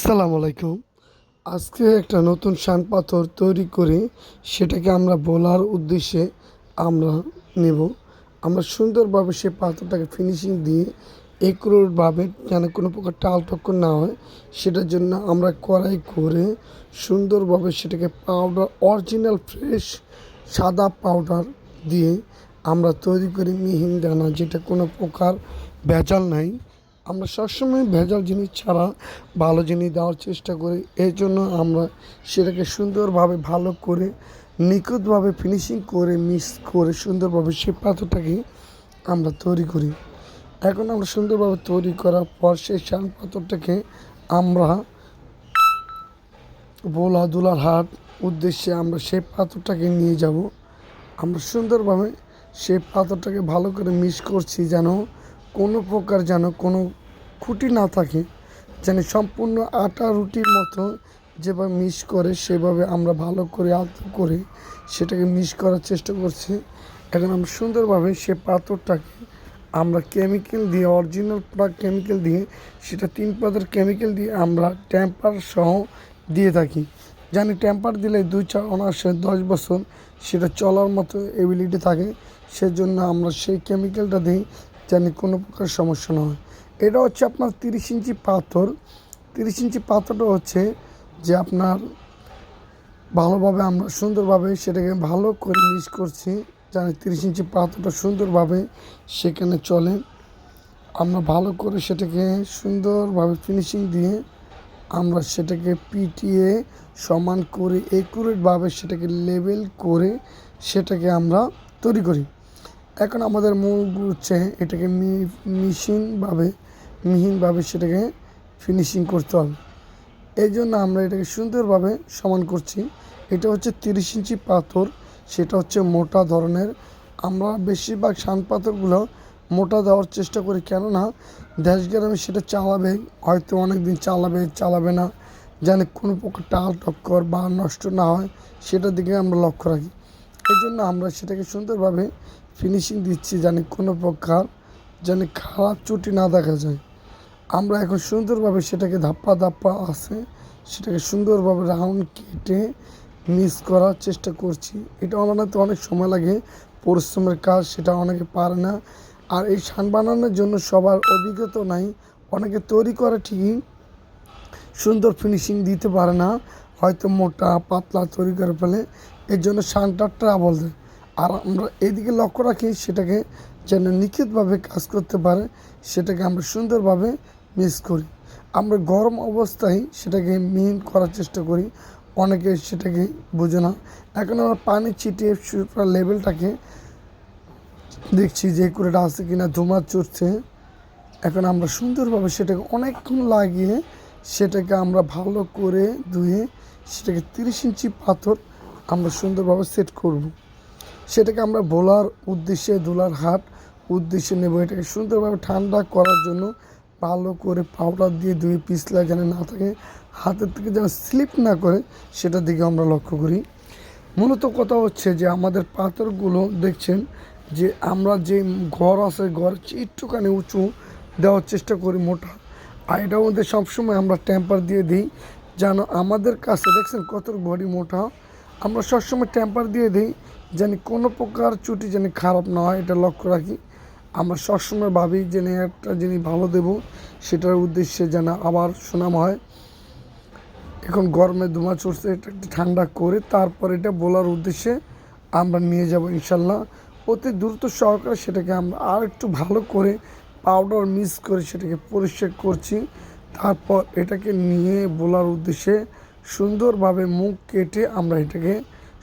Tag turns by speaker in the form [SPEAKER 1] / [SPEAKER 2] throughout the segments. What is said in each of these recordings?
[SPEAKER 1] আসসালামু আলাইকুম। আজকে একটা নতুন শান পাথর তৈরি করে সেটাকে আমরা বলার উদ্দেশ্যে আমরা নেব। আমরা সুন্দরভাবে সে পাথরটাকে ফিনিশিং দিয়ে একুরেটভাবে যেন কোনো প্রকার টাল টক্কর না হয়, সেটার জন্য আমরা কড়াই করে সুন্দরভাবে সেটাকে পাউডার অরিজিনাল ফ্রেশ সাদা পাউডার দিয়ে আমরা তৈরি করি মিহিন দানা যেটা কোনো প্রকার ভেজাল নাই। আমরা সবসময় ভেজাল জিনিস ছাড়া ভালো জিনিস দেওয়ার চেষ্টা করি। এই জন্য আমরা সেটাকে সুন্দরভাবে ভালো করে, নিখুঁতভাবে ফিনিশিং করে মিক্স করে সুন্দরভাবে সেই পাথরটাকে আমরা তৈরি করি। এখন আমরা সুন্দরভাবে তৈরি করার পর সেই শান পাথরটাকে আমরা বোলা দুলার হাট উদ্দেশ্যে আমরা সেই পাথরটাকে নিয়ে যাব। আমরা সুন্দরভাবে সেই পাথরটাকে ভালো করে মিক্স করছি যেন কোনো প্রকার যেন কোনো খুঁটি না থাকে, যেন সম্পূর্ণ আটা রুটির মতো যেভাবে মিক্স করে, সেভাবে আমরা ভালো করে আলতো করে সেটাকে মিস করার চেষ্টা করছি। এখন আমরা সুন্দরভাবে সে পাথরটাকে আমরা কেমিক্যাল দিয়ে অরিজিনাল প্রোডাক্ট কেমিক্যাল দিয়ে, সেটা তিন পাতার কেমিক্যাল দিয়ে আমরা ট্যাম্পার সহ দিয়ে থাকি। জানি ট্যাম্পার দিলে দুই চার অনার্সে দশ বছর সেটা চলার মতো এবিলিটি থাকে, সেজন্য আমরা সেই কেমিক্যালটা দিই জানি কোনো প্রকার সমস্যা না হয়। এটা হচ্ছে আপনার তিরিশ ইঞ্চি পাথর। তিরিশ ইঞ্চি পাথরটা হচ্ছে যে আপনার ভালোভাবে আমরা সুন্দরভাবে সেটাকে ভালো করে মিক্স করছি জানি তিরিশ ইঞ্চি পাথরটা সুন্দরভাবে সেখানে চলে। আমরা ভালো করে সেটাকে সুন্দরভাবে ফিনিশিং দিয়ে আমরা সেটাকে পিটিয়ে সমান করে একুরেটভাবে সেটাকে লেবেল করে সেটাকে আমরা তৈরি করি। এখন আমাদের মূল হচ্ছে এটাকে মিহিনভাবে মিহিনভাবে সেটাকে ফিনিশিং করতে হবে। এই জন্য আমরা এটাকে সুন্দরভাবে সমান করছি। এটা হচ্ছে তিরিশ ইঞ্চি পাথর, সেটা হচ্ছে মোটা ধরনের। আমরা বেশিরভাগ শান পাথরগুলো মোটা দেওয়ার চেষ্টা করি, কেননা দেশ গ্রামে সেটা চালাবে, হয়তো অনেক দিন চালাবে চালাবে না। যেন কোনো প্রকার টাল টক্কর বা নষ্ট না হয়, সেটার দিকে আমরা লক্ষ্য রাখি। এই জন্য আমরা সেটাকে সুন্দরভাবে ফিনিশিং দিচ্ছি, জানি কোনো প্রকার যেন খারাপ চুটি না দেখা যায়। আমরা এখন সুন্দরভাবে সেটাকে ধাপ্পা ধাপ্পা আছে, সেটাকে সুন্দরভাবে রাউন্ড কেটে মিস করার চেষ্টা করছি। এটা বানাতে অনেক সময় লাগে, পরিশ্রমের কাজ সেটা অনেকে পারে না। আর এই শান বানানোর জন্য সবার অভিজ্ঞতা নাই, অনেকে তৈরি করে ঠিকই, সুন্দর ফিনিশিং দিতে পারে না, হয়তো মোটা, পাতলা তৈরি করে ফেলে, এর জন্য শানটা ট্রাবল দেয়। আর আমরা এদিকে লক্ষ্য রাখি, সেটাকে যেন নিখুঁতভাবে কাজ করতে পারে, সেটাকে আমরা সুন্দরভাবে মিক্স করি। আমরা গরম অবস্থায় সেটাকে মিহিন করার চেষ্টা করি। অনেকে সেটাকে বোঝে না। এখন আমরা পানি ছিটিয়ে সুপার লেভেলটাকে দেখছি যে কুড়েটা আছে কিনা ধুমা চড়ছে। এখন আমরা সুন্দরভাবে সেটাকে অনেকক্ষণ লাগিয়ে সেটাকে আমরা ভালো করে ধুয়ে সেটাকে তিরিশ ইঞ্চি পাথর আমরা সুন্দরভাবে সেট করব। সেটাকে আমরা ভোলার উদ্দেশ্যে, ধুলার হাট উদ্দেশ্যে নেব। এটাকে সুন্দরভাবে ঠান্ডা করার জন্য ভালো করে পাউডার দিয়ে ধুয়ে পিছলা যেন না থাকে, হাতের থেকে যেন স্লিপ না করে, সেটার দিকে আমরা লক্ষ্য করি। মূলত কথা হচ্ছে যে আমাদের পাথরগুলো দেখছেন যে আমরা যে ঘর আছে, ঘর একটুখানি উঁচু দেওয়ার চেষ্টা করি মোটা। আর এটার মধ্যে সবসময় আমরা ট্যাম্পার দিয়ে দিই, যেন আমাদের কাছে দেখছেন কত বডি মোটা। আমরা সবসময় ট্যাম্পার দিয়ে দিই, যেন কোনো প্রকার চুটি যেন খারাপ না হয়, এটা লক্ষ্য রাখি। আমরা সবসময় ভাবি যে একটা জিনিস ভালো দেব, সেটার উদ্দেশ্যে যেন আবার সুনাম হয়। এখন গরমে ধুমা চড়ছে, এটা একটু ঠান্ডা করে তারপর এটা বলার উদ্দেশ্যে আমরা নিয়ে যাব ইনশাল্লাহ। অতি দ্রুত সহকারে সেটাকে আমরা আর একটু ভালো করে পাউডার মিক্স করে সেটাকে পরিষ্কার করছি। তারপর এটাকে নিয়ে বলার উদ্দেশ্যে সুন্দরভাবে মুখ কেটে আমরা এটাকে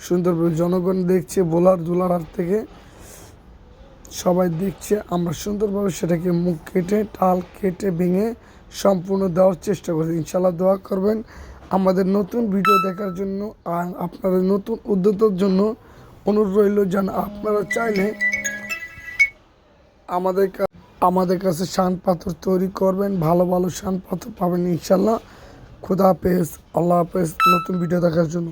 [SPEAKER 1] সুন্দরভাবে জনগণ দেখছে, বোলার দুলার হাত থেকে সবাই দেখছে, আমরা সুন্দরভাবে সেটাকে মুখ কেটে, টাল কেটে ভেঙে সম্পূর্ণ দেওয়ার চেষ্টা করি ইনশাল্লাহ দোয়া করবেন। আমাদের নতুন ভিডিও দেখার জন্য আর আপনাদের নতুন উদ্যোগের জন্য অনুরোধ রইল যেন আপনারা চাইলে আমাদের আমাদের কাছে শান পাথর তৈরি করবেন, ভালো ভালো শান পাথর পাবেন ইনশাল্লাহ খুদা হাফেজ, আল্লাহ হাফেজ। নতুন ভিডিও দেখার জন্য।